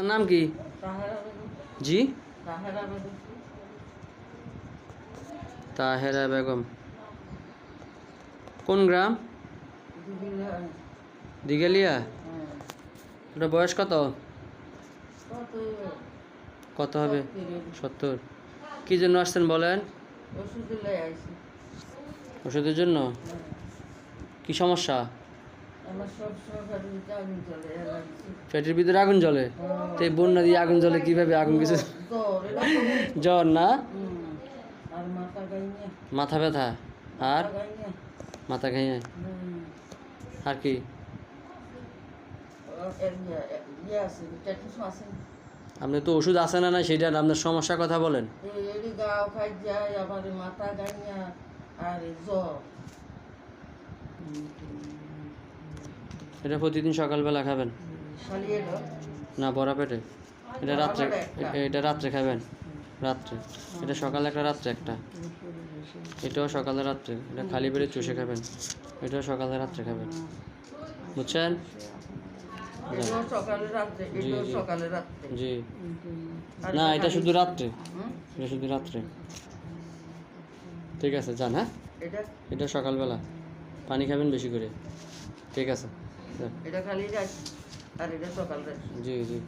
আপনার নাম কি? জি? তাহেরা বেগম। কোন গ্রাম? দিঘালিয়া। ওটা বয়স কত? কত হবে? সত্তর। কি জন্য আসছেন বলেন? ওষুধের জন্য? কি সমস্যা? পেটের ভিতরে আগুন জ্বলে? এই বন্যা দিয়ে আগুন জ্বলে, কীভাবে আগুন কিছু? জ্বর না? মাথা ব্যথা? আর? মাথা ঘাইয়ে? আর কি? আপনি তো ওষুধ আছে না না সেটা আপনার সমস্যার কথা বলেন। এটা প্রতিদিন সকালবেলা খাবেন। না বড়া পেটে। এটা রাত্রে এটা রাত্রে খাবেন। রাত্রে। এটা সকালে একটা রাত্রে একটা। এটাও সকালে রাত্রে। এটা খালি পেটে চুষে খাবেন। এটাও সকালে রাত্রে খাবেন। বুঝছেন? জি। না এটা শুধু রাত্রে। এটা শুধু রাত্রে। ঠিক আছে যান হ্যাঁ? এটা? সকালবেলা। পানি খাবেন বেশি করে। ঠিক আছে এটা খালি আর এটা সকাল রাত জি জি